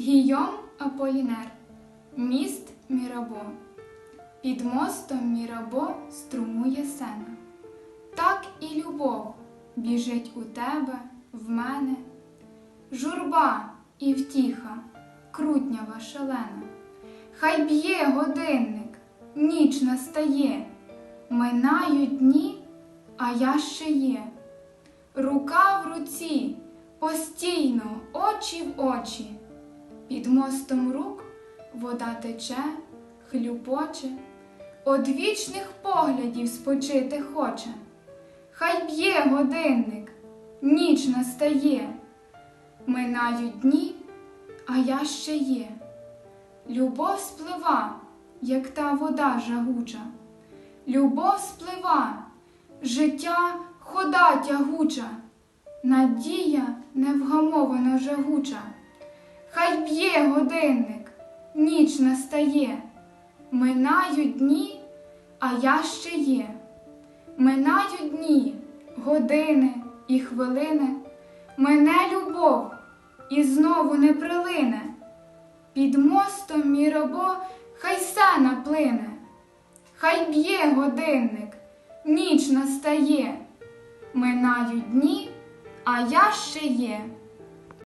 Гійом Аполінер, міст Мірабо. Під мостом Мірабо струмує сена. Так і любов біжить у тебе, в мене. Журба і втіха, крутнява шалена. Хай б'є годинник, ніч настає, минають дні, а я ще є. Рука в руці, постійно, очі в очі. Під мостом рук вода тече, хлюпоче, од вічних поглядів спочити хоче. Хай б'є годинник, ніч настає, минають дні, а я ще є. Любов сплива, як та вода жагуча. Любов сплива, життя хода тягуча, надія невгамовано жагуча. Хай б'є годинник, ніч настає, минають дні, а я ще є. Минають дні, години і хвилини, мене любов і знову не прилине. Під мостом Мірабо хай сена плине, хай б'є годинник, ніч настає, минають дні, а я ще є.